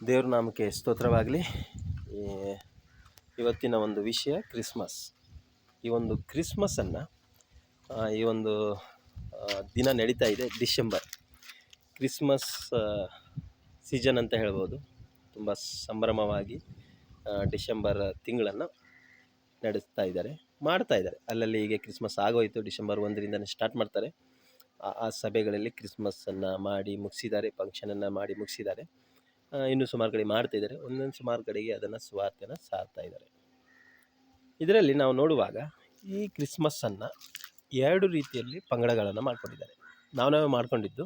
ದೇವ್ರ ನಾಮಕ್ಕೆ ಸ್ತೋತ್ರವಾಗಲಿ. ಇವತ್ತಿನ ಒಂದು ವಿಷಯ ಕ್ರಿಸ್ಮಸ್. ಈ ಒಂದು ಕ್ರಿಸ್ಮಸನ್ನು ಈ ಒಂದು ದಿನ ನಡೀತಾ ಇದೆ ಡಿಸೆಂಬರ್. ಕ್ರಿಸ್ಮಸ್ ಸೀಸನ್ ಅಂತ ಹೇಳ್ಬೋದು. ತುಂಬ ಸಂಭ್ರಮವಾಗಿ ಡಿಸೆಂಬರ್ ತಿಂಗಳನ್ನು ನಡೆಸ್ತಾ ಇದ್ದಾರೆ, ಮಾಡ್ತಾ ಇದ್ದಾರೆ. ಅಲ್ಲಲ್ಲಿ ಈಗ ಕ್ರಿಸ್ಮಸ್ ಆಗೋಯಿತು, ಡಿಸೆಂಬರ್ ಒಂದರಿಂದನೇ ಸ್ಟಾರ್ಟ್ ಮಾಡ್ತಾರೆ. ಆ ಸಭೆಗಳಲ್ಲಿ ಕ್ರಿಸ್ಮಸ್ಸನ್ನು ಮಾಡಿ ಮುಗಿಸಿದ್ದಾರೆ, ಫಂಕ್ಷನನ್ನು ಮಾಡಿ ಮುಗಿಸಿದ್ದಾರೆ. ಇನ್ನು ಸುಮಾರು ಕಡೆ ಮಾಡ್ತಾ ಇದ್ದಾರೆ. ಒಂದೊಂದು ಸುಮಾರು ಕಡೆಗೆ ಅದನ್ನು ಸ್ವಾರ್ಥನ ಸಾರ್ತಾ ಇದ್ದಾರೆ. ಇದರಲ್ಲಿ ನಾವು ನೋಡುವಾಗ ಈ ಕ್ರಿಸ್ಮಸ್ಸನ್ನು ಎರಡು ರೀತಿಯಲ್ಲಿ ಪಂಗಡಗಳನ್ನು ಮಾಡ್ಕೊಂಡಿದ್ದಾರೆ. ನಾವು ನಾವೇ ಮಾಡ್ಕೊಂಡಿದ್ದು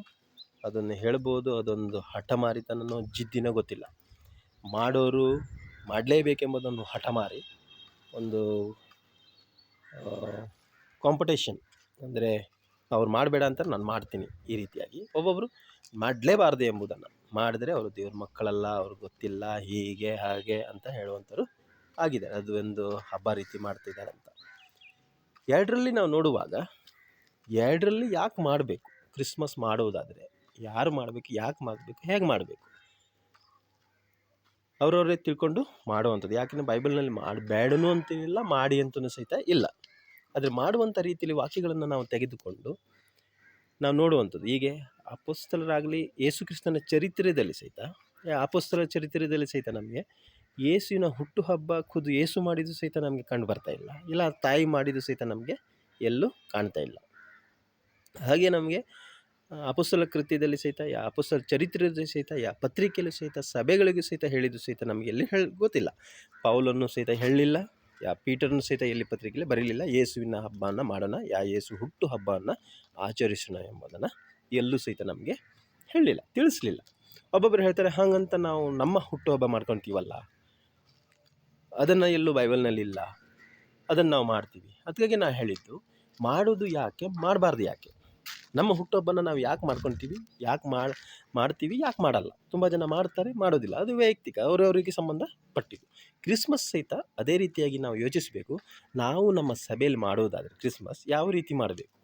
ಅದನ್ನು ಹೇಳ್ಬೋದು, ಅದೊಂದು ಹಠಮಾರಿತನನೋ ಜಿದ್ದಿನೋ ಗೊತ್ತಿಲ್ಲ. ಮಾಡೋರು ಮಾಡಲೇಬೇಕೆಂಬುದೊಂದು ಹಠಮಾರಿ ಒಂದು ಕಾಂಪಿಟೇಷನ್ ಅಂದರೆ ಅವ್ರು ಮಾಡಬೇಡ ಅಂತ ನಾನು ಮಾಡ್ತೀನಿ ಈ ರೀತಿಯಾಗಿ. ಒಬ್ಬೊಬ್ಬರು ಮಾಡಲೇಬಾರ್ದು ಎಂಬುದನ್ನು. ಮಾಡಿದ್ರೆ ಅವರು ದೇವ್ರ ಮಕ್ಕಳಲ್ಲ, ಅವ್ರಿಗೆ ಗೊತ್ತಿಲ್ಲ, ಹೀಗೆ, ಹಾಗೆ ಅಂತ ಹೇಳುವಂಥವ್ರು ಆಗಿದೆ ಅದು ಒಂದು ಹಬ್ಬ ರೀತಿ ಮಾಡ್ತಿದ್ದಾರೆ ಅಂತ. ಎರಡರಲ್ಲಿ ನಾವು ನೋಡುವಾಗ, ಎರಡರಲ್ಲಿ ಯಾಕೆ ಮಾಡಬೇಕು? ಕ್ರಿಸ್ಮಸ್ ಮಾಡುವುದಾದರೆ ಯಾರು ಮಾಡಬೇಕು, ಯಾಕೆ ಮಾಡಬೇಕು, ಹೇಗೆ ಮಾಡಬೇಕು? ಅವರವರೇ ತಿಳ್ಕೊಂಡು ಮಾಡುವಂಥದ್ದು. ಯಾಕೆಂದರೆ ಬೈಬಲ್ನಲ್ಲಿ ಮಾಡಬೇಡನು ಅಂತೇನಿಲ್ಲ, ಮಾಡಿ ಅಂತಲೂ ಸಹಿತ ಇಲ್ಲ. ಆದರೆ ಮಾಡುವಂಥ ರೀತಿಯಲ್ಲಿ ವಾಕ್ಯಗಳನ್ನು ನಾವು ತೆಗೆದುಕೊಂಡು ನಾವು ನೋಡುವಂಥದ್ದು. ಹೀಗೆ ಅಪೋಸ್ತಲರಾಗಲಿ ಯೇಸು ಕ್ರಿಸ್ತನ ಚರಿತ್ರೆಯಲ್ಲಿ ಸಹಿತ ಅಪೋಸ್ತಲ ಚರಿತ್ರೆಯಲ್ಲಿ ಸಹಿತ ನಮಗೆ ಯೇಸುವಿನ ಹುಟ್ಟುಹಬ್ಬ ಖುದ್ದು ಯೇಸು ಮಾಡಿದ್ದು ಸಹಿತ ನಮಗೆ ಕಂಡು ಬರ್ತಾ ಇಲ್ಲ. ಇಲ್ಲ, ತಾಯಿ ಮಾಡಿದ್ದು ಸಹಿತ ನಮಗೆ ಎಲ್ಲೂ ಕಾಣ್ತಾ ಇಲ್ಲ. ಹಾಗೆ ನಮಗೆ ಅಪೊಸ್ತಲ ಕೃತ್ಯದಲ್ಲಿ ಸಹಿತ, ಯಾ ಅಪೋಸ್ತಲ ಚರಿತ್ರೆಯಲ್ಲಿ ಸಹಿತ, ಯಾ ಪತ್ರಿಕೆಯಲ್ಲಿ ಸಹಿತ, ಸಭೆಗಳಿಗೂ ಸಹಿತ ಹೇಳಿದ್ದು ಸಹಿತ ನಮಗೆ ಎಲ್ಲಿ ಹೇಳಿ ಗೊತ್ತಿಲ್ಲ. ಪೌಲನ್ನು ಸಹಿತ ಹೇಳಲಿಲ್ಲ. ಯಾ ಪೀಟರ್ನು ಸಹಿತ ಎಲ್ಲಿ ಪತ್ರಿಕೆಯಲ್ಲಿ ಬರೀಲಿಲ್ಲ, ಯೇಸುವಿನ ಹಬ್ಬವನ್ನು ಮಾಡೋಣ, ಯಾ ಯೇಸು ಹುಟ್ಟು ಹಬ್ಬವನ್ನು ಆಚರಿಸೋಣ ಎಂಬುದನ್ನು ಎಲ್ಲೂ ಸಹಿತ ನಮಗೆ ಹೇಳಲಿಲ್ಲ ತಿಳಿಸ್ಲಿಲ್ಲ. ಒಬ್ಬೊಬ್ಬರು ಹೇಳ್ತಾರೆ, ಹಾಗಂತ ನಾವು ನಮ್ಮ ಹುಟ್ಟುಹಬ್ಬ ಮಾಡ್ಕೊತೀವಲ್ಲ, ಅದನ್ನು ಎಲ್ಲೂ ಬೈಬಲ್ನಲ್ಲಿ ಇಲ್ಲ, ಅದನ್ನು ನಾವು ಮಾಡ್ತೀವಿ. ಅದಕ್ಕಾಗಿ ನಾನು ಹೇಳಿದ್ದು, ಮಾಡೋದು ಯಾಕೆ, ಮಾಡಬಾರ್ದು ಯಾಕೆ? ನಮ್ಮ ಹುಟ್ಟುಹಬ್ಬನ ನಾವು ಯಾಕೆ ಮಾಡ್ಕೊತೀವಿ? ಯಾಕೆ ಮಾಡಿ, ಮಾಡ್ತೀವಿ? ಯಾಕೆ ಮಾಡಲ್ಲ? ತುಂಬ ಜನ ಮಾಡ್ತಾರೆ, ಮಾಡೋದಿಲ್ಲ. ಅದು ವೈಯಕ್ತಿಕ, ಅವರವರಿಗೆ ಸಂಬಂಧಪಟ್ಟಿದ್ದು ಕ್ರಿಸ್ಮಸ್ ಸಹಿತ ಅದೇ ರೀತಿಯಾಗಿ ನಾವು ಯೋಚಿಸಬೇಕು. ನಾವು ನಮ್ಮ ಸಭೆಯಲ್ಲಿ ಮಾಡೋದಾದರೆ ಕ್ರಿಸ್ಮಸ್ ಯಾವ ರೀತಿ ಮಾಡಬೇಕು?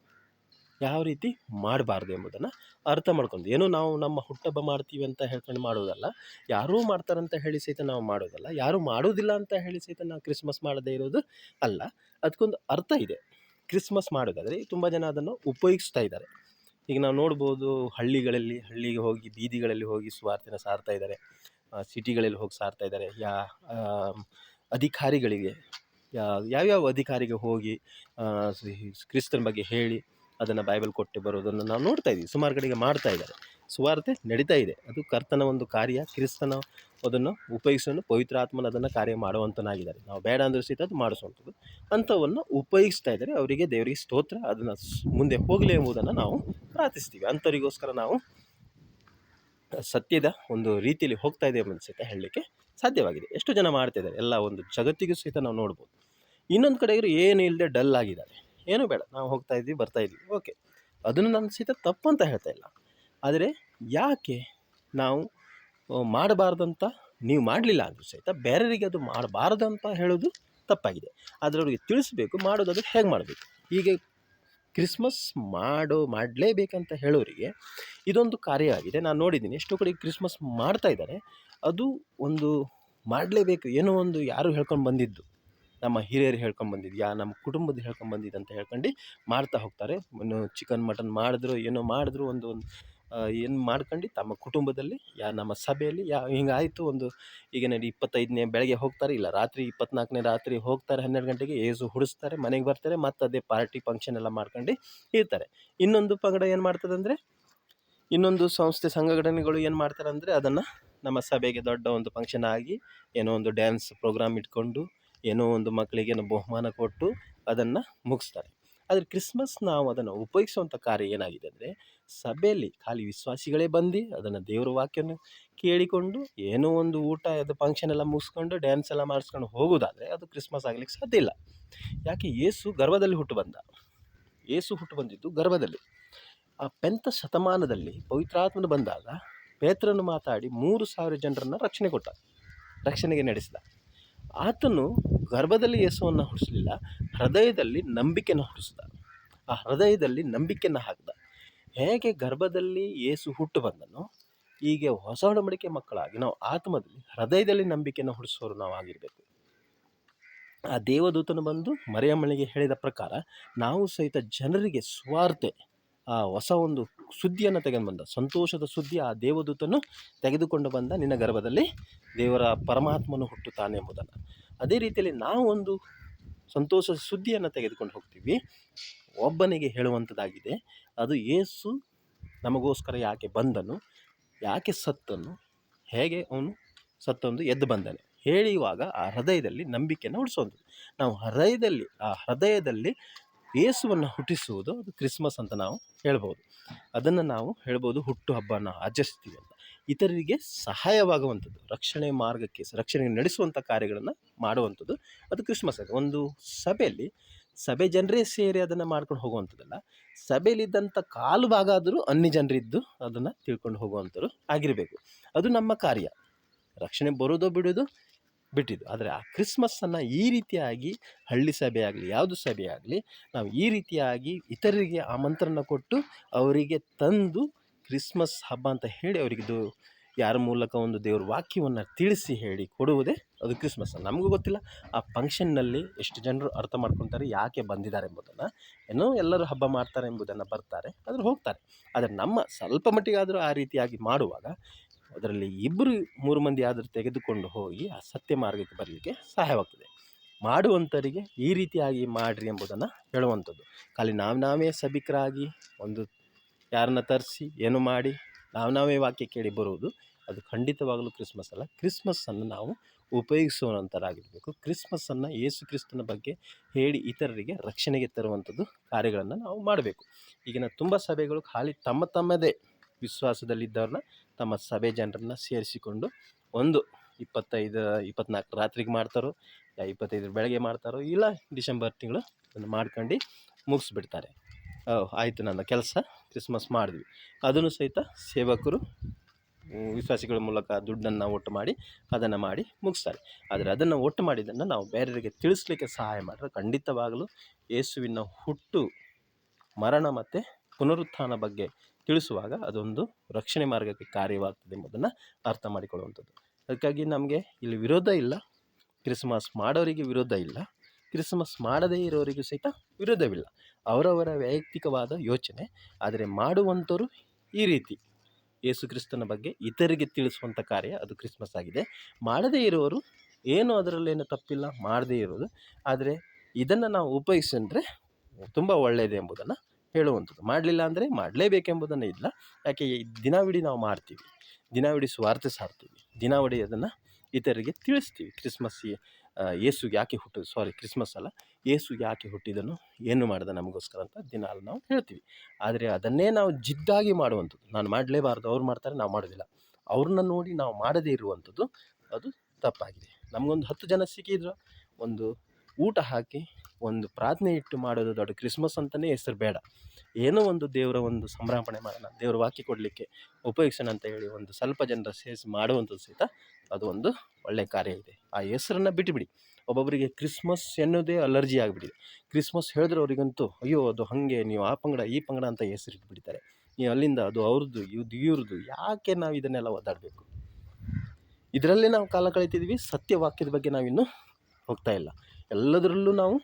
ಯಾವ ರೀತಿ ಮಾಡಬಾರ್ದು ಎಂಬುದನ್ನು ಅರ್ಥ ಮಾಡ್ಕೊಂಡು. ಏನೋ ನಾವು ನಮ್ಮ ಹುಟ್ಟುಹಬ್ಬ ಮಾಡ್ತೀವಿ ಅಂತ ಹೇಳ್ಕೊಂಡು ಮಾಡೋದಲ್ಲ. ಯಾರೂ ಮಾಡ್ತಾರಂತ ಹೇಳಿ ಸಹಿತ ನಾವು ಮಾಡೋದಲ್ಲ. ಯಾರೂ ಮಾಡೋದಿಲ್ಲ ಅಂತ ಹೇಳಿ ಸಹಿತ ನಾವು ಕ್ರಿಸ್ಮಸ್ ಮಾಡದೇ ಇರೋದು ಅಲ್ಲ. ಅದಕ್ಕೊಂದು ಅರ್ಥ ಇದೆ. ಕ್ರಿಸ್ಮಸ್ ಮಾಡೋದಾದರೆ ತುಂಬ ಜನ ಅದನ್ನು ಉಪಯೋಗಿಸ್ತಾ ಇದ್ದಾರೆ. ಈಗ ನಾವು ನೋಡ್ಬೋದು ಹಳ್ಳಿಗಳಲ್ಲಿ, ಹಳ್ಳಿಗೆ ಹೋಗಿ ಬೀದಿಗಳಲ್ಲಿ ಹೋಗಿ ಸುವಾರ್ತೆನ ಸಾರ್ತಾ ಇದ್ದಾರೆ. ಸಿಟಿಗಳಲ್ಲಿ ಹೋಗಿ ಸಾರ್ತಾ ಇದ್ದಾರೆ. ಯಾ ಅಧಿಕಾರಿಗಳಿಗೆ ಯಾವ್ಯಾವ ಅಧಿಕಾರಿಗೆ ಹೋಗಿ ಕ್ರಿಸ್ತನ ಬಗ್ಗೆ ಹೇಳಿ ಅದನ್ನು ಬೈಬಲ್ ಕೊಟ್ಟು ಬರೋದನ್ನು ನಾವು ನೋಡ್ತಾ ಇದ್ದೀವಿ. ಸುಮಾರು ಕಡೆಗೆ ಮಾಡ್ತಾ ಇದ್ದಾರೆ. ಸುವಾರ್ತೆ ನಡೀತಾ ಇದೆ. ಅದು ಕರ್ತನ ಒಂದು ಕಾರ್ಯ, ಕ್ರಿಸ್ತನ ಅದನ್ನು ಉಪಯೋಗಿಸೋನು ಪವಿತ್ರ ಆತ್ಮನ ಅದನ್ನು ಕಾರ್ಯ ಮಾಡುವಂಥನಾಗಿದ್ದಾರೆ ನಾವು ಬೇಡ ಅಂದರೂ ಸಹಿತ ಅದು ಮಾಡಿಸುವಂಥದ್ದು. ಅಂಥವನ್ನು ಉಪಯೋಗಿಸ್ತಾ ಇದ್ದಾರೆ. ಅವರಿಗೆ ದೇವರಿಗೆ ಸ್ತೋತ್ರ, ಅದನ್ನು ಮುಂದೆ ಹೋಗಲಿ ಎಂಬುದನ್ನು ನಾವು ಪ್ರಾರ್ಥಿಸ್ತೀವಿ. ಅಂಥವರಿಗೋಸ್ಕರ ನಾವು ಸತ್ಯದ ಒಂದು ರೀತಿಯಲ್ಲಿ ಹೋಗ್ತಾ ಇದೆ ಎಂಬುದು ಸಹಿತ ಹೇಳಲಿಕ್ಕೆ ಸಾಧ್ಯವಾಗಿದೆ. ಎಷ್ಟು ಜನ ಮಾಡ್ತಾ ಇದ್ದಾರೆ? ಎಲ್ಲ ಒಂದು ಜಗತ್ತಿಗೂ ಸಹಿತ ನಾವು ನೋಡ್ಬೋದು. ಇನ್ನೊಂದು ಕಡೆಗೆ ಏನು ಇಲ್ಲದೆ ಡಲ್ ಆಗಿದ್ದಾರೆ ಏನೂ ಬೇಡ. ನಾವು ಹೋಗ್ತಾ ಇದ್ವಿ ಬರ್ತಾ ಇದ್ವಿ ಓಕೆ. ಅದನ್ನು ನಾನು ಸಹಿತ ತಪ್ಪು ಅಂತ ಹೇಳ್ತಾ ಇಲ್ಲ. ಆದರೆ ಯಾಕೆ ನಾವು ಮಾಡಬಾರ್ದಂತ ನೀವು ಮಾಡಲಿಲ್ಲ ಅಂದರೂ ಸಹಿತ ಬೇರೆಯವರಿಗೆ ಅದು ಮಾಡಬಾರ್ದಂತ ಹೇಳೋದು ತಪ್ಪಾಗಿದೆ. ಆದರೆ ಅವರಿಗೆ ತಿಳಿಸ್ಬೇಕು ಮಾಡೋದಾದ್ರೆ ಹೇಗೆ ಮಾಡಬೇಕು? ಹೀಗೆ ಕ್ರಿಸ್ಮಸ್ ಮಾಡೋ, ಮಾಡಲೇಬೇಕಂತ ಹೇಳೋರಿಗೆ ಇದೊಂದು ಕಾರ್ಯ ಆಗಿದೆ. ನಾನು ನೋಡಿದ್ದೀನಿ, ಎಷ್ಟೋ ಕಡೆ ಕ್ರಿಸ್ಮಸ್ ಮಾಡ್ತಾ ಇದ್ದಾರೆ. ಅದು ಒಂದು ಮಾಡಲೇಬೇಕು ಏನೋ ಒಂದು ಯಾರು ಹೇಳ್ಕೊಂಡು ಬಂದಿದ್ದು. ನಮ್ಮ ಹಿರಿಯರು ಹೇಳ್ಕೊಂಡು ಬಂದಿದ್ದು, ಯಾ, ನಮ್ಮ ಕುಟುಂಬದ ಹೇಳ್ಕೊಂಡು ಬಂದಿದ್ದು ಅಂತ ಹೇಳ್ಕೊಂಡು ಮಾಡ್ತಾ ಹೋಗ್ತಾರೆ. ಚಿಕನ್, ಮಟನ್ ಮಾಡಿದ್ರು, ಏನೋ ಮಾಡಿದ್ರು ಒಂದು ಒಂದು ಏನು ಮಾಡ್ಕೊಂಡು ತಮ್ಮ ಕುಟುಂಬದಲ್ಲಿ, ಯಾ ನಮ್ಮ ಸಭೆಯಲ್ಲಿ, ಯಾ ಹಿಂಗಾಯಿತು ಒಂದು, ಈಗ ನೋಡಿ ಇಪ್ಪತ್ತೈದನೇ ಬೆಳಗ್ಗೆ ಹೋಗ್ತಾರೆ, ಇಲ್ಲ ರಾತ್ರಿ ಇಪ್ಪತ್ನಾಲ್ಕನೇ ರಾತ್ರಿ ಹೋಗ್ತಾರೆ, ಹನ್ನೆರಡು ಗಂಟೆಗೆ ಏಜು ಹುಡಿಸ್ತಾರೆ ಮನೆಗೆ ಬರ್ತಾರೆ, ಮತ್ತು ಅದೇ ಪಾರ್ಟಿ ಫಂಕ್ಷನ್ ಎಲ್ಲ ಮಾಡ್ಕೊಂಡು ಇರ್ತಾರೆ. ಇನ್ನೊಂದು ಪಂಗಡ ಏನು ಮಾಡ್ತದೆ ಅಂದರೆ ಇನ್ನೊಂದು ಸಂಸ್ಥೆ ಸಂಘಟನೆಗಳು ಏನು ಮಾಡ್ತಾರೆ ಅಂದರೆ ಅದನ್ನು ನಮ್ಮ ಸಭೆಗೆ ದೊಡ್ಡ ಒಂದು ಫಂಕ್ಷನ್ ಆಗಿ, ಏನೋ ಒಂದು ಡ್ಯಾನ್ಸ್ ಪ್ರೋಗ್ರಾಮ್ ಇಟ್ಕೊಂಡು, ಏನೋ ಒಂದು ಮಕ್ಕಳಿಗೆ ಏನೋ ಬಹುಮಾನ ಕೊಟ್ಟು, ಅದನ್ನು ಮುಗಿಸ್ತಾರೆ. ಆದರೆ ಕ್ರಿಸ್ಮಸ್ ನಾವು ಅದನ್ನು ಉಪಯೋಗಿಸುವಂಥ ಕಾರ್ಯ ಏನಾಗಿದೆ ಅಂದರೆ, ಸಭೆಯಲ್ಲಿ ಖಾಲಿ ವಿಶ್ವಾಸಿಗಳೇ ಬಂದು ಅದನ್ನು ದೇವರ ವಾಕ್ಯನ ಕೇಳಿಕೊಂಡು ಏನೋ ಒಂದು ಊಟ, ಅದು ಫಂಕ್ಷನ್ ಎಲ್ಲ ಮುಗಿಸ್ಕೊಂಡು ಡ್ಯಾನ್ಸ್ ಎಲ್ಲ ಮಾಡಿಸ್ಕೊಂಡು ಹೋಗೋದಾದರೆ ಅದು ಕ್ರಿಸ್ಮಸ್ ಆಗಲಿಕ್ಕೆ ಸಾಧ್ಯ ಇಲ್ಲ. ಯಾಕೆ ಏಸು ಗರ್ಭದಲ್ಲಿ ಹುಟ್ಟು ಬಂದ. ಏಸು ಹುಟ್ಟು ಬಂದಿದ್ದು ಗರ್ಭದಲ್ಲಿ. ಆ ಪೆಂತ ಶತಮಾನದಲ್ಲಿ ಪವಿತ್ರಾತ್ಮನು ಬಂದಾಗ ಪೇತ್ರನು ಮಾತಾಡಿ ಮೂರು ಸಾವಿರ ಜನರನ್ನು ರಕ್ಷಣೆ ಕೊಟ್ಟ, ರಕ್ಷಣೆಗೆ ನಡೆಸಿದ. ಆತನು ಗರ್ಭದಲ್ಲಿ ಯೇಸುವನ್ನು ಹುಟ್ಟಿಸಲಿಲ್ಲ ಹೃದಯದಲ್ಲಿ ನಂಬಿಕೆನ ಹುಟ್ಟಿಸ್ದ ಆ ಹೃದಯದಲ್ಲಿ ನಂಬಿಕೆಯನ್ನು ಹಾಕಿದ. ಹೇಗೆ ಗರ್ಭದಲ್ಲಿ ಯೇಸು ಹುಟ್ಟು ಬಂದನೋ, ಹೀಗೆ ಹೊಸ ಒಡಂಬಡಿಕೆ ಮಕ್ಕಳಾಗಿ ನಾವು ಆತ್ಮದಲ್ಲಿ ಹೃದಯದಲ್ಲಿ ನಂಬಿಕೆಯನ್ನು ಹುಡಿಸೋರು ನಾವು ಆಗಿರಬೇಕು. ಆ ದೇವದೂತನು ಬಂದು ಮರಿಯಮ್ಮನಿಗೆ ಹೇಳಿದ ಪ್ರಕಾರ, ನಾವು ಸಹಿತ ಜನರಿಗೆ ಸ್ವಾರ್ಥೆ ಆ ಹೊಸ ಒಂದು ಸುದ್ದಿಯನ್ನು ತೆಗೆದು ಬಂದ, ಸಂತೋಷದ ಸುದ್ದಿ ಆ ದೇವದೂತನು ತೆಗೆದುಕೊಂಡು ಬಂದ, ನಿನ್ನ ಗರ್ಭದಲ್ಲಿ ದೇವರ ಪರಮಾತ್ಮನು ಹುಟ್ಟುತ್ತಾನೆ ಎಂಬುದನ್ನು. ಅದೇ ರೀತಿಯಲ್ಲಿ ನಾವು ಒಂದು ಸಂತೋಷದ ಸುದ್ದಿಯನ್ನು ತೆಗೆದುಕೊಂಡು ಹೋಗ್ತೀವಿ. ಒಬ್ಬನಿಗೆ ಹೇಳುವಂಥದ್ದಾಗಿದೆ ಅದು ಏಸು ನಮಗೋಸ್ಕರ ಯಾಕೆ ಬಂದನು, ಯಾಕೆ ಸತ್ತನು, ಹೇಗೆ ಅವನು ಸತ್ತೊಂದು ಎದ್ದು ಬಂದನು. ಹೇಳುವಾಗ ಆ ಹೃದಯದಲ್ಲಿ ನಂಬಿಕೆಯನ್ನು ಉಳಿಸುವಂಥದ್ದು ನಾವು ಹೃದಯದಲ್ಲಿ, ಆ ಹೃದಯದಲ್ಲಿ ಏಸುವನ್ನು ಹುಟ್ಟಿಸುವುದು ಅದು ಕ್ರಿಸ್ಮಸ್ ಅಂತ ನಾವು ಹೇಳ್ಬೋದು. ಅದನ್ನು ನಾವು ಹೇಳ್ಬೋದು ಹುಟ್ಟು ಹಬ್ಬನ ಆಚರಿಸ್ತೀವಿ ಅಂತ. ಇತರರಿಗೆ ಸಹಾಯವಾಗುವಂಥದ್ದು, ರಕ್ಷಣೆ ಮಾರ್ಗಕ್ಕೆ ರಕ್ಷಣೆ ನಡೆಸುವಂಥ ಕಾರ್ಯಗಳನ್ನು ಮಾಡುವಂಥದ್ದು ಅದು ಕ್ರಿಸ್ಮಸ್ ಅದು. ಒಂದು ಸಭೆಯಲ್ಲಿ, ಸಭೆ ಜನರೇ ಸೇರಿ ಅದನ್ನು ಮಾಡ್ಕೊಂಡು ಹೋಗುವಂಥದ್ದಲ್ಲ, ಸಭೆಯಲ್ಲಿದ್ದಂಥ ಕಾಲು ಭಾಗ ಆದರೂ ಅನ್ಯ ಜನರಿದ್ದು ಅದನ್ನು ತಿಳ್ಕೊಂಡು ಹೋಗುವಂಥವ್ರು ಆಗಿರಬೇಕು. ಅದು ನಮ್ಮ ಕಾರ್ಯ. ರಕ್ಷಣೆ ಬರೋದೋ ಬಿಡೋದು ಬಿಟ್ಟಿದ್ದು. ಆದರೆ ಆ ಕ್ರಿಸ್ಮಸ್ಸನ್ನು ಈ ರೀತಿಯಾಗಿ, ಹಳ್ಳಿ ಸಭೆ ಆಗಲಿ, ಯಾವುದು ಸಭೆ ಆಗಲಿ, ನಾವು ಈ ರೀತಿಯಾಗಿ ಇತರರಿಗೆ ಆಮಂತ್ರಣ ಕೊಟ್ಟು ಅವರಿಗೆ ತಂದು ಕ್ರಿಸ್ಮಸ್ ಹಬ್ಬ ಅಂತ ಹೇಳಿ ಅವರಿಗಿದು ಯಾರ ಮೂಲಕ ಒಂದು ದೇವ್ರ ವಾಕ್ಯವನ್ನು ತಿಳಿಸಿ ಹೇಳಿ ಕೊಡುವುದೇ ಅದು ಕ್ರಿಸ್ಮಸ್ ನಮಗೂ ಗೊತ್ತಿಲ್ಲ. ಆ ಫಂಕ್ಷನ್ನಲ್ಲಿ ಎಷ್ಟು ಜನರು ಅರ್ಥ ಮಾಡ್ಕೊತಾರೆ, ಯಾಕೆ ಬಂದಿದ್ದಾರೆ ಎಂಬುದನ್ನು, ಏನೋ ಎಲ್ಲರೂ ಹಬ್ಬ ಮಾಡ್ತಾರೆ ಎಂಬುದನ್ನು ಬರ್ತಾರೆ ಅದ್ರ ಹೋಗ್ತಾರೆ. ಆದರೆ ನಮ್ಮ ಸ್ವಲ್ಪ ಮಟ್ಟಿಗಾದರೂ ಆ ರೀತಿಯಾಗಿ ಮಾಡುವಾಗ ಅದರಲ್ಲಿ ಇಬ್ಬರು ಮೂರು ಮಂದಿ ಆದರೂ ತೆಗೆದುಕೊಂಡು ಹೋಗಿ ಆ ಸತ್ಯ ಮಾರ್ಗಕ್ಕೆ ಬರಲಿಕ್ಕೆ ಸಹಾಯವಾಗ್ತದೆ. ಮಾಡುವಂಥರಿಗೆ ಈ ರೀತಿಯಾಗಿ ಮಾಡಿರಿ ಎಂಬುದನ್ನು ಹೇಳುವಂಥದ್ದು. ಖಾಲಿ ನಾವು ನಾವೇ ಸಭಿಕರಾಗಿ ಒಂದು ಯಾರನ್ನ ತರಿಸಿ, ಏನು ಮಾಡಿ, ನಾವು ನಾವೇ ವಾಕ್ಯ ಕೇಳಿ ಬರುವುದು ಅದು ಖಂಡಿತವಾಗಲೂ ಕ್ರಿಸ್ಮಸ್ ಅಲ್ಲ. ಕ್ರಿಸ್ಮಸ್ಸನ್ನು ನಾವು ಉಪಯೋಗಿಸುವಂಥರಾಗಿರಬೇಕು ಕ್ರಿಸ್ಮಸ್ಸನ್ನು ಯೇಸು ಕ್ರಿಸ್ತನ ಬಗ್ಗೆ ಹೇಳಿ ಇತರರಿಗೆ ರಕ್ಷಣೆಗೆ ತರುವಂಥದ್ದು ಕಾರ್ಯಗಳನ್ನು ನಾವು ಮಾಡಬೇಕು. ಈಗಿನ ತುಂಬ ಸಭೆಗಳು ಖಾಲಿ ತಮ್ಮ ತಮ್ಮದೇ ವಿಶ್ವಾಸದಲ್ಲಿದ್ದವ್ರನ್ನ ತಮ್ಮ ಸಭೆ ಜನರನ್ನ ಸೇರಿಸಿಕೊಂಡು ಒಂದು ಇಪ್ಪತ್ತೈದು, ಇಪ್ಪತ್ನಾಲ್ಕು ರಾತ್ರಿಗೆ ಮಾಡ್ತಾರೋ, ಇಲ್ಲ ಇಪ್ಪತ್ತೈದರ ಬೆಳಗ್ಗೆ ಮಾಡ್ತಾರೋ, ಇಲ್ಲ ಡಿಸೆಂಬರ್ ತಿಂಗಳು ಅದನ್ನು ಮಾಡ್ಕೊಂಡು ಮುಗಿಸ್ಬಿಡ್ತಾರೆ. ಆಯಿತು ನನ್ನ ಕೆಲಸ. ಕ್ರಿಸ್ಮಸ್ ಮಾಡಿದ್ವಿ. ಅದನ್ನು ಸಹಿತ ಸೇವಕರು ವಿಶ್ವಾಸಿಗಳ ಮೂಲಕ ದುಡ್ಡನ್ನು ಒಟ್ಟು ಮಾಡಿ, ಅದನ್ನು ಮಾಡಿ ಮುಗಿಸ್ತಾರೆ. ಆದರೆ ಅದನ್ನು ಒಟ್ಟು ಮಾಡಿದ್ದನ್ನು ನಾವು ಬೇರೆಯವರಿಗೆ ತಿಳಿಸ್ಲಿಕ್ಕೆ ಸಹಾಯ ಮಾಡಿದ್ರೆ ಖಂಡಿತವಾಗಲೂ ಯೇಸುವಿನ ಹುಟ್ಟು, ಮರಣ ಮತ್ತು ಪುನರುತ್ಥಾನ ಬಗ್ಗೆ ತಿಳಿಸುವಾಗ ಅದೊಂದು ರಕ್ಷಣೆ ಮಾರ್ಗಕ್ಕೆ ಕಾರ್ಯವಾಗ್ತದೆ ಎಂಬುದನ್ನು ಅರ್ಥ ಮಾಡಿಕೊಳ್ಳುವಂಥದ್ದು. ಅದಕ್ಕಾಗಿ ನಮಗೆ ಇಲ್ಲಿ ವಿರೋಧ ಇಲ್ಲ. ಕ್ರಿಸ್ಮಸ್ ಮಾಡೋರಿಗೆ ವಿರೋಧ ಇಲ್ಲ. ಕ್ರಿಸ್ಮಸ್ ಮಾಡದೇ ಇರೋರಿಗೂ ಸಹಿತ ವಿರೋಧವಿಲ್ಲ. ಅವರವರ ವೈಯಕ್ತಿಕವಾದ ಯೋಚನೆ, ಆದರೆ ಮಾಡುವಂಥವರು ಈ ರೀತಿ. ಯೇಸು ಕ್ರಿಸ್ತನ ಬಗ್ಗೆ ಇತರಿಗೆ ತಿಳಿಸುವಂಥ ಕಾರ್ಯ ಅದು ಕ್ರಿಸ್ಮಸ್ ಆಗಿದೆ. ಮಾಡದೇ ಇರೋರು ಏನು ಅದರಲ್ಲೇನು ತಪ್ಪಿಲ್ಲ, ಮಾಡದೇ ಇರೋದು. ಆದರೆ ಇದನ್ನು ನಾವು ಉಪಯೋಗಿಸಿದ್ರೆ ತುಂಬ ಒಳ್ಳೆಯದು ಎಂಬುದನ್ನು ಹೇಳುವಂಥದ್ದು. ಮಾಡಲಿಲ್ಲ ಅಂದರೆ ಮಾಡಲೇಬೇಕೆಂಬುದನ್ನು ಇಲ್ಲ. ಯಾಕೆ ದಿನವಿಡೀ ನಾವು ಮಾಡ್ತೀವಿ. ದಿನವಿಡೀ ಸ್ವಾರ್ಥ ಸಾರ್ತೀವಿ. ದಿನವಿಡೀ ಅದನ್ನು ಇತರರಿಗೆ ತಿಳಿಸ್ತೀವಿ. ಕ್ರಿಸ್ಮಸ್ ಯೇಸು ಯಾಕೆ ಹುಟ್ಟಿದ ಸಾರಿ ಕ್ರಿಸ್ಮಸ್ ಅಲ್ಲ ಯೇಸು ಯಾಕೆ ಹುಟ್ಟಿದನು, ಏನು ಮಾಡಿದ ನಮಗೋಸ್ಕರ ಅಂತ ದಿನ ನಾವು ಹೇಳ್ತೀವಿ. ಆದರೆ ಅದನ್ನೇ ನಾವು ಜಿದ್ದಾಗಿ ಮಾಡುವಂಥದ್ದು. ನಾನು ಮಾಡಲೇಬಾರ್ದು, ಅವ್ರು ಮಾಡ್ತಾರೆ, ನಾವು ಮಾಡೋದಿಲ್ಲ ಅವ್ರನ್ನ ನೋಡಿ ನಾವು ಮಾಡದೇ ಇರುವಂಥದ್ದು, ಅದು ತಪ್ಪಾಗಿದೆ. ನಮಗೊಂದು ಹತ್ತು ಜನ ಸಿಕ್ಕಿದ್ರು? ಒಂದು ಊಟ ಹಾಕಿ ಒಂದು ಪ್ರಾರ್ಥನೆ ಇಟ್ಟು ಮಾಡೋದು ದೊಡ್ಡ ಕ್ರಿಸ್ಮಸ್ ಅಂತಲೇ ಹೆಸರು ಬೇಡ. ಏನೋ ಒಂದು ದೇವರ ಒಂದು ಸಂಭ್ರಮಣೆ ಮಾಡೋಣ, ದೇವ್ರ ವಾಕ್ಯ ಕೊಡಲಿಕ್ಕೆ ಉಪಯೋಗಿಸೋಣ ಅಂತ ಹೇಳಿ ಒಂದು ಸ್ವಲ್ಪ ಜನರ ಸೇರಿಸಿ ಮಾಡುವಂಥದ್ದು ಸಹಿತ ಅದು ಒಂದು ಒಳ್ಳೆಯ ಕಾರ್ಯ ಇದೆ. ಆ ಹೆಸರನ್ನು ಬಿಟ್ಟುಬಿಡಿ ಒಬ್ಬೊಬ್ಬರಿಗೆ ಕ್ರಿಸ್ಮಸ್ ಎನ್ನುವುದೇ ಅಲರ್ಜಿ ಆಗಿಬಿಟ್ಟಿದೆ. ಕ್ರಿಸ್ಮಸ್ ಹೇಳಿದ್ರೆ ಅವರಿಗಂತೂ ಅಯ್ಯೋ, ಅದು ಹಾಗೆ, ನೀವು ಆ ಪಂಗಡ, ಈ ಪಂಗಡ ಅಂತ ಹೆಸರಿಟ್ಬಿಡ್ತಾರೆ ನೀವು ಅಲ್ಲಿಂದ, ಅದು ಅವ್ರದ್ದು ಇವ್ದು ಇವ್ರದ್ದು, ಯಾಕೆ ನಾವು ಇದನ್ನೆಲ್ಲ ಒದ್ದಾಡಬೇಕು? ಇದರಲ್ಲೇ ನಾವು ಕಾಲ ಕಳೀತಿದ್ವಿ ಸತ್ಯವಾಕ್ಯದ ಬಗ್ಗೆ ನಾವಿನ್ನೂ ಹೋಗ್ತಾ ಇಲ್ಲ. ಎಲ್ಲದರಲ್ಲೂ ನಾವು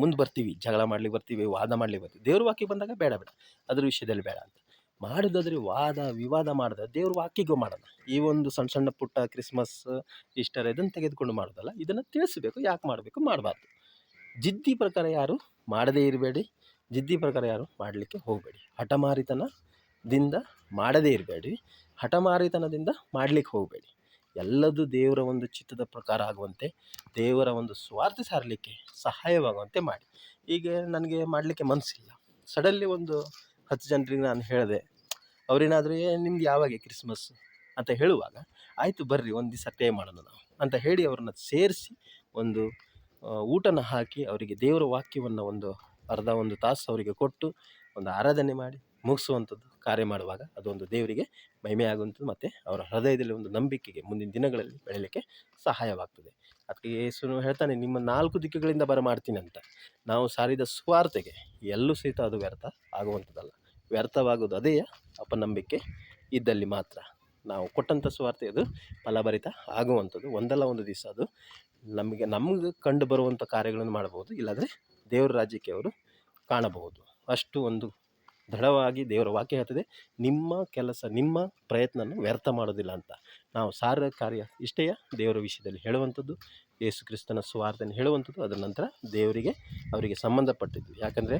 ಮುಂದೆ ಬರ್ತೀವಿ, ಜಗಳ ಮಾಡ್ಲಿಕ್ಕೆ ಬರ್ತೀವಿ, ವಾದ ಮಾಡ್ಲಿಕ್ಕೆ ಬರ್ತೀವಿ. ದೇವ್ರ ವಾಕ್ಯ ಬಂದಾಗ ಬೇಡ ಬೇಡ, ಅದ್ರ ವಿಷಯದಲ್ಲಿ ಬೇಡ ಅಂತ. ಮಾಡೋದಾದ್ರೆ ವಾದ, ವಿವಾದ ಮಾಡಿದ್ರೆ ದೇವ್ರ ವಾಕ್ಯಗೂ ಮಾಡೋಣ ಈ ಒಂದು ಸಣ್ಣ ಸಣ್ಣ ಪುಟ್ಟ ಕ್ರಿಸ್ಮಸ್, ಈಸ್ಟರ್ ಇದನ್ನು ತೆಗೆದುಕೊಂಡು ಮಾಡೋದಲ್ಲ, ಇದನ್ನು ತಿಳಿಸ್ಬೇಕು, ಯಾಕೆ ಮಾಡಬೇಕು ಮಾಡಬಾರ್ದು. ಜಿದ್ದಿ ಪ್ರಕಾರ ಯಾರು ಮಾಡದೇ ಇರಬೇಡಿ, ಜಿದ್ದಿ ಪ್ರಕಾರ ಯಾರು ಮಾಡಲಿಕ್ಕೆ ಹೋಗಬೇಡಿ. ಹಠಮಾರಿತನದಿಂದ ಮಾಡದೇ ಇರಬೇಡಿ, ಹಠಮಾರಿತನದಿಂದ ಮಾಡಲಿಕ್ಕೆ ಹೋಗಬೇಡಿ. ಎಲ್ಲದೂ ದೇವರ ಒಂದು ಚಿತ್ತದ ಪ್ರಕಾರ ಆಗುವಂತೆ ದೇವರ ಒಂದು ಸ್ವಾರ್ಥ ಸಾರಲಿಕ್ಕೆ ಸಹಾಯವಾಗುವಂತೆ ಮಾಡಿ. ಈಗ ನನಗೆ ಮಾಡಲಿಕ್ಕೆ ಮನಸ್ಸಿಲ್ಲ ಸಡನ್ಲಿ ಒಂದು ಹತ್ತು ಜನರಿಗೆ ನಾನು ಹೇಳಿದೆ, ಅವರೇನಾದರೂ ಏ, ನಿಮ್ದು ಯಾವಾಗ ಕ್ರಿಸ್ಮಸ್ ಅಂತ ಹೇಳುವಾಗ, ಆಯಿತು ಬರ್ರಿ, ಒಂದು ದಿವಸ ಟೇ ಮಾಡೋಣ ನಾವು. ಅಂತ ಹೇಳಿ ಅವ್ರನ್ನ ಸೇರಿಸಿ ಒಂದು ಊಟನ ಹಾಕಿ ಅವರಿಗೆ ದೇವರ ವಾಕ್ಯವನ್ನು ಒಂದು ಅರ್ಧ ಒಂದು ತಾಸು ಅವರಿಗೆ ಕೊಟ್ಟು ಒಂದು ಆರಾಧನೆ ಮಾಡಿ ಮುಗಿಸುವಂಥದ್ದು. ಕಾರ್ಯ ಮಾಡುವಾಗ ಅದೊಂದು ದೇವರಿಗೆ ಮಹಿಮೆ ಆಗುವಂಥದ್ದು ಮತ್ತು ಅವರ ಹೃದಯದಲ್ಲಿ ಒಂದು ನಂಬಿಕೆಗೆ ಮುಂದಿನ ದಿನಗಳಲ್ಲಿ ಬೆಳೀಲಿಕ್ಕೆ ಸಹಾಯವಾಗ್ತದೆ. ಅದಕ್ಕೆ ಯೇಸುನು ಹೇಳ್ತಾನೆ, ನಿಮ್ಮ ನಾಲ್ಕು ದಿಕ್ಕುಗಳಿಂದ ಬರಮಾಡ್ತೀನಿ ಅಂತ. ನಾವು ಸಾರಿದ ಸ್ವಾರ್ಥೆಗೆ ಎಲ್ಲೂ ಸಹಿತ ಅದು ವ್ಯರ್ಥ ಆಗುವಂಥದ್ದಲ್ಲ. ವ್ಯರ್ಥವಾಗೋದು ಅದೇ ಅಪನಂಬಿಕೆ ಇದ್ದಲ್ಲಿ ಮಾತ್ರ. ನಾವು ಕೊಟ್ಟಂಥ ಸ್ವಾರ್ಥ ಅದು ಫಲಭರಿತ ಆಗುವಂಥದ್ದು. ಒಂದಲ್ಲ ಒಂದು ದಿವಸ ಅದು ನಮಗೆ ನಮಗೆ ಕಂಡು ಬರುವಂಥ ಕಾರ್ಯಗಳನ್ನು ಮಾಡಬಹುದು. ಇಲ್ಲಾಂದರೆ ದೇವರ ರಾಜ್ಯಕ್ಕೆ ಅವರು ಕಾಣಬಹುದು. ಅಷ್ಟು ಒಂದು ದೃಢವಾಗಿ ದೇವರ ವಾಕ್ಯ ಹೇಳ್ತದೆ, ನಿಮ್ಮ ಕೆಲಸ, ನಿಮ್ಮ ಪ್ರಯತ್ನವನ್ನು ವ್ಯರ್ಥ ಮಾಡೋದಿಲ್ಲ ಅಂತ. ನಾವು ಸಾರ ಕಾರ್ಯ ಇಷ್ಟೇ ದೇವರ ವಿಷಯದಲ್ಲಿ ಹೇಳುವಂಥದ್ದು, ಯೇಸು ಕ್ರಿಸ್ತನ ಸುವಾರ್ತೆಯನ್ನು ಹೇಳುವಂಥದ್ದು, ಅದರ ನಂತರ ದೇವರಿಗೆ ಅವರಿಗೆ ಸಂಬಂಧಪಟ್ಟಿದ್ದು. ಯಾಕಂದರೆ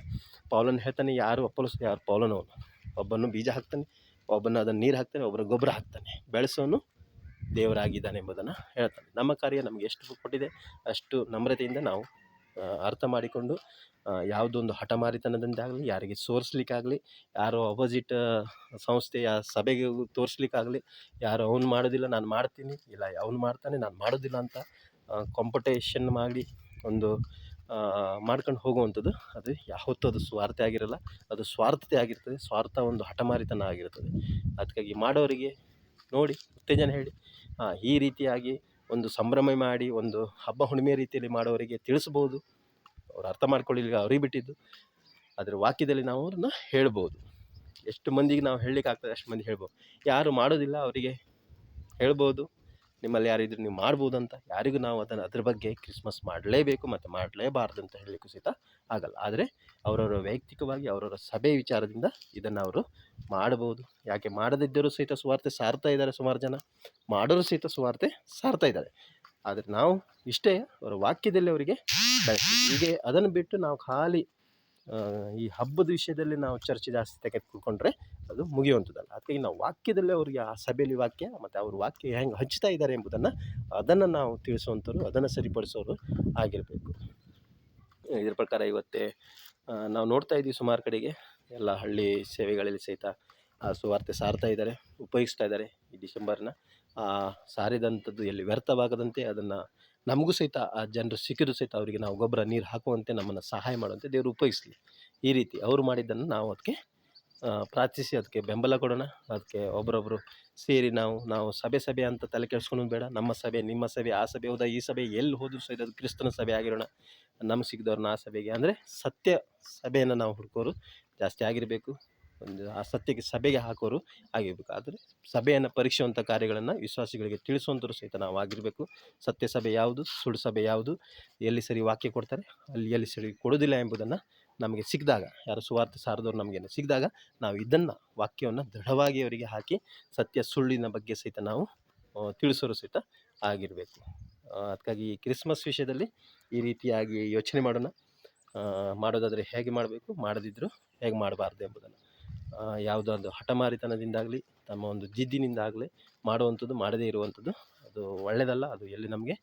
ಪೌಲನ್ ಹೇಳ್ತಾನೆ, ಯಾರು ಅಪ್ಪಲಿಸ್ ಯಾರು ಪೌಲನವನು? ಒಬ್ಬನು ಬೀಜ ಹಾಕ್ತಾನೆ, ಒಬ್ಬನ ಅದನ್ನು ನೀರು ಹಾಕ್ತಾನೆ ಒಬ್ಬರು ಗೊಬ್ಬರ ಹಾಕ್ತಾನೆ. ಬೆಳೆಸೋನು ದೇವರಾಗಿದ್ದಾನೆ ಎಂಬುದನ್ನು ಹೇಳ್ತಾನೆ. ನಮ್ಮ ಕಾರ್ಯ ನಮಗೆ ಎಷ್ಟು ಕೊಟ್ಟಿದೆ, ಅಷ್ಟು ನಮ್ರತೆಯಿಂದ ನಾವು ಅರ್ಥ ಮಾಡಿಕೊಂಡು ಯಾವುದೊಂದು ಹಠಮಾರಿತನದಿಂದಾಗಲಿ ಯಾರಿಗೆ ಸೋರಿಸ್ಲಿಕ್ಕಾಗಲಿ, ಯಾರು ಅಪೋಸಿಟ್ ಸಂಸ್ಥೆಯ ಸಭೆಗೆ ತೋರಿಸ್ಲಿಕ್ಕಾಗಲಿ, ಯಾರು ಅವ್ನು ಮಾಡೋದಿಲ್ಲ, ನಾನು ಮಾಡ್ತೀನಿ, ಇಲ್ಲ ಅವ್ನು ಮಾಡ್ತಾನೆ, ನಾನು ಮಾಡೋದಿಲ್ಲ ಅಂತ ಕಾಂಪಿಟೇಷನ್ ಮಾಡಿ ಒಂದು ಮಾಡ್ಕೊಂಡು ಹೋಗುವಂಥದ್ದು, ಅದು ಯಾವತ್ತೂ ಅದು ಸ್ವಾರ್ಥ ಆಗಿರಲ್ಲ, ಅದು ಸ್ವಾರ್ಥತೆ ಆಗಿರ್ತದೆ, ಸ್ವಾರ್ಥ ಒಂದು ಹಠಮಾರಿತನ ಆಗಿರ್ತದೆ. ಅದಕ್ಕಾಗಿ ಮಾಡೋರಿಗೆ ನೋಡಿ, ಉತ್ತೇಜನ ಹೇಳಿ ಈ ರೀತಿಯಾಗಿ ಒಂದು ಸಂಭ್ರಮ ಮಾಡಿ, ಒಂದು ಹಬ್ಬ ಹುಣ್ಣಿಮೆ ರೀತಿಯಲ್ಲಿ ಮಾಡೋರಿಗೆ ತಿಳಿಸ್ಬೋದು ಅವ್ರು ಅರ್ಥ ಮಾಡ್ಕೊಳ್ಳಿಲ್ಲ ಅವ್ರಿಗೆ ಬಿಟ್ಟಿದ್ದು. ಅದರ ವಾಕ್ಯದಲ್ಲಿ ನಾವು ಅವ್ರನ್ನ ಹೇಳ್ಬೋದು. ಎಷ್ಟು ಮಂದಿಗೆ ನಾವು ಹೇಳಲಿಕ್ಕೆ ಆಗ್ತದೆ ಅಷ್ಟು ಮಂದಿ ಹೇಳ್ಬೋದು. ಯಾರು ಮಾಡೋದಿಲ್ಲ ಅವರಿಗೆ ಹೇಳ್ಬೋದು. ನಿಮ್ಮಲ್ಲಿ ಯಾರಿದ್ರು ನೀವು ಮಾಡ್ಬೋದು ಅಂತ ಯಾರಿಗೂ ನಾವು ಅದನ್ನು ಅದ್ರ ಬಗ್ಗೆ ಕ್ರಿಸ್ಮಸ್ ಮಾಡಲೇಬೇಕು ಮತ್ತು ಮಾಡಲೇಬಾರ್ದು ಅಂತ ಹೇಳಲಿಕ್ಕೂ ಸಹಿತ ಆಗಲ್ಲ. ಆದರೆ ಅವರವರ ವೈಯಕ್ತಿಕವಾಗಿ, ಅವರವರ ಸಭೆ ವಿಚಾರದಿಂದ ಇದನ್ನು ಅವರು ಮಾಡಬಹುದು. ಯಾಕೆ ಮಾಡದಿದ್ದರೂ ಸಹಿತ ಸುವಾರ್ತೆ ಸಾರ್ತಾ ಇದ್ದಾರೆ ಸುಮಾರು ಜನ. ಮಾಡೋರು ಸಹಿತ ಸುವಾರ್ತೆ ಸಾರ್ತಾ ಇದ್ದಾರೆ. ಆದರೆ ನಾವು ಇಷ್ಟೇ ಅವರ ವಾಕ್ಯದಲ್ಲಿ ಅವರಿಗೆ ಹೀಗೆ ಅದನ್ನು ಬಿಟ್ಟು ನಾವು ಖಾಲಿ ಈ ಹಬ್ಬದ ವಿಷಯದಲ್ಲಿ ನಾವು ಚರ್ಚೆ ಜಾಸ್ತಿ ತೆಗೆದುಕೊಂಡ್ರೆ ಅದು ಮುಗಿಯುವಂಥದ್ದಲ್ಲ. ಅದಕ್ಕೆ ನಾವು ವಾಕ್ಯದಲ್ಲೇ ಅವರಿಗೆ ಆ ಸಭೆಯಲ್ಲಿ ವಾಕ್ಯ ಮತ್ತು ಅವ್ರ ವಾಕ್ಯ ಹೆಂಗೆ ಹಂಚ್ತಾ ಇದ್ದಾರೆ ಎಂಬುದನ್ನು ಅದನ್ನು ನಾವು ತಿಳಿಸುವಂಥವ್ರು, ಅದನ್ನು ಸರಿಪಡಿಸೋರು ಆಗಿರಬೇಕು. ಇದ್ರ ಪ್ರಕಾರ ಇವತ್ತೇ ನಾವು ನೋಡ್ತಾ ಇದ್ದೀವಿ ಸುಮಾರು ಕಡೆಗೆ. ಎಲ್ಲ ಹಳ್ಳಿ ಸೇವೆಗಳಲ್ಲಿ ಸಹಿತ, ಆ, ಸುವಾರ್ತೆ ಸಾರ್ತಾ ಇದ್ದಾರೆ, ಉಪಯೋಗಿಸ್ತಾ ಇದ್ದಾರೆ ಈ ಡಿಸೆಂಬರ್ನ. ಆ, ಸಾರಿದಂಥದ್ದು ಎಲ್ಲಿ ವ್ಯರ್ಥವಾಗದಂತೆ ಅದನ್ನು ನಮಗೂ ಸಹಿತ, ಆ, ಜನರು ಸಿಕ್ಕಿದ್ರು ಸಹಿತ ಅವರಿಗೆ ನಾವು ಗೊಬ್ಬರ, ನೀರು ಹಾಕುವಂತೆ ನಮ್ಮನ್ನು ಸಹಾಯ ಮಾಡುವಂತೆ ದೇವರು ಉಪಯೋಗಿಸಲಿ. ಈ ರೀತಿ ಅವರು ಮಾಡಿದ್ದನ್ನು ನಾವು ಅದಕ್ಕೆ ಪ್ರಾರ್ಥಿಸಿ ಅದಕ್ಕೆ ಬೆಂಬಲ ಕೊಡೋಣ. ಅದಕ್ಕೆ ಒಬ್ಬರೊಬ್ಬರು ಸೇರಿ ನಾವು ನಾವು ಸಭೆ ಸಭೆ ಅಂತ ತಲೆ ಕೆಡಿಸ್ಕೊಳೋದು ಬೇಡ. ನಮ್ಮ ಸಭೆ, ನಿಮ್ಮ ಸಭೆ, ಆ ಸಭೆ, ಹೋದ ಈ ಸಭೆ, ಎಲ್ಲಿ ಹೋದರೂ ಸಹಿತ ಅದು ಕ್ರಿಸ್ತನ ಸಭೆ ಆಗಿರೋಣ. ನಮ್ಗೆ ಸಿಗ್ದವ್ರನ್ನ ಆ ಸಭೆಗೆ. ಅಂದರೆ ಸತ್ಯ ಸಭೆಯನ್ನು ನಾವು ಹುಡುಕೋರು. ಜಾಸ್ತಿ ಆಗಿರಬೇಕು. ಒಂದು ಆ ಸತ್ಯಕ್ಕೆ ಸಭೆಗೆ ಹಾಕೋರು ಆಗಿರಬೇಕು. ಆದರೆ ಸಭೆಯನ್ನು ಪರೀಕ್ಷೆವಂಥ ಕಾರ್ಯಗಳನ್ನು ವಿಶ್ವಾಸಿಗಳಿಗೆ ತಿಳಿಸುವಂಥರು ಸಹಿತ ನಾವು ಆಗಿರಬೇಕು. ಸತ್ಯ ಸಭೆ ಯಾವುದು, ಸುಳ್ಳು ಸಭೆ ಯಾವುದು, ಎಲ್ಲಿ ಸರಿ ವಾಕ್ಯ ಕೊಡ್ತಾರೆ, ಅಲ್ಲಿ ಎಲ್ಲಿ ಸರಿ ಕೊಡೋದಿಲ್ಲ ಎಂಬುದನ್ನು ನಮಗೆ ಸಿಕ್ಕಿದಾಗ, ಯಾರು ಸುವಾರ್ಥ ಸಾರದವ್ರು ನಮಗೆ ಸಿಕ್ಕಿದಾಗ ನಾವು ಇದನ್ನು ವಾಕ್ಯವನ್ನು ದೃಢವಾಗಿ ಅವರಿಗೆ ಹಾಕಿ ಸತ್ಯ ಸುಳ್ಳಿನ ಬಗ್ಗೆ ಸಹಿತ ನಾವು ತಿಳಿಸೋರು ಸಹಿತ ಆಗಿರಬೇಕು. ಅದಕ್ಕಾಗಿ ಕ್ರಿಸ್ಮಸ್ ವಿಷಯದಲ್ಲಿ ಈ ರೀತಿಯಾಗಿ ಯೋಚನೆ ಮಾಡೋಣ. ಮಾಡೋದಾದರೆ ಹೇಗೆ ಮಾಡಬೇಕು ಮಾಡದಿದ್ದರೂ ಹೇಗೆ ಮಾಡಬಾರ್ದು ಎಂಬುದನ್ನು. ಆ, ಯಾವುದೋ ಒಂದು ಹಠಮಾರಿತನದಿಂದಾಗಲಿ ತಮ್ಮ ಒಂದು ಜಿದ್ದಿನಿಂದಾಗಲಿ ಮಾಡುವಂಥದ್ದು ಮಾಡದೇ ಇರುವಂಥದ್ದು ಅದು ಒಳ್ಳೆಯದಲ್ಲ ಅದು ಎಲ್ಲಿ ನಮಗೆ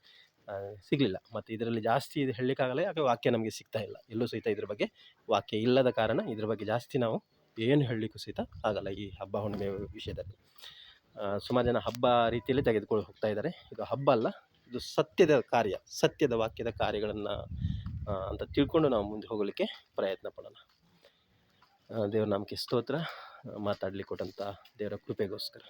ಸಿಗಲಿಲ್ಲ. ಮತ್ತು ಇದರಲ್ಲಿ ಜಾಸ್ತಿ ಇದು ಹೇಳಲಿಕ್ಕಾಗಲ್ಲ ಯಾಕೆ ವಾಕ್ಯ ನಮಗೆ ಸಿಗ್ತಾ ಇಲ್ಲ. ಎಲ್ಲೂ ಸಹಿತ ಇದ್ರ ಬಗ್ಗೆ ವಾಕ್ಯ ಇಲ್ಲದ ಕಾರಣ ಇದ್ರ ಬಗ್ಗೆ ಜಾಸ್ತಿ ನಾವು ಏನು ಹೇಳಲಿಕ್ಕೂ ಸಹಿತ ಆಗಲ್ಲ ಈ ಹಬ್ಬ ಹುಣ್ಣಿಮೆ ವಿಷಯದಲ್ಲಿ. ಸುಮಾರು ಜನ ಹಬ್ಬ ರೀತಿಯಲ್ಲಿ ತೆಗೆದುಕೊಂಡು ಹೋಗ್ತಾ ಇದ್ದಾರೆ. ಇದು ಹಬ್ಬ ಅಲ್ಲ ಇದು ಸತ್ಯದ ಕಾರ್ಯ ಸತ್ಯದ ವಾಕ್ಯದ ಕಾರ್ಯಗಳನ್ನು ಅಂತ ತಿಳ್ಕೊಂಡು ನಾವು ಮುಂದೆ ಹೋಗಲಿಕ್ಕೆ ಪ್ರಯತ್ನ ಪಡೋಣ. ದೇವ್ರ ನಮಗೆ ಸ್ತೋತ್ರ ಮಾತಾಡಲಿಕ್ಕೆ ಕೊಟ್ಟಂಥ ದೇವರ ಕೃಪೆಗೋಸ್ಕರ.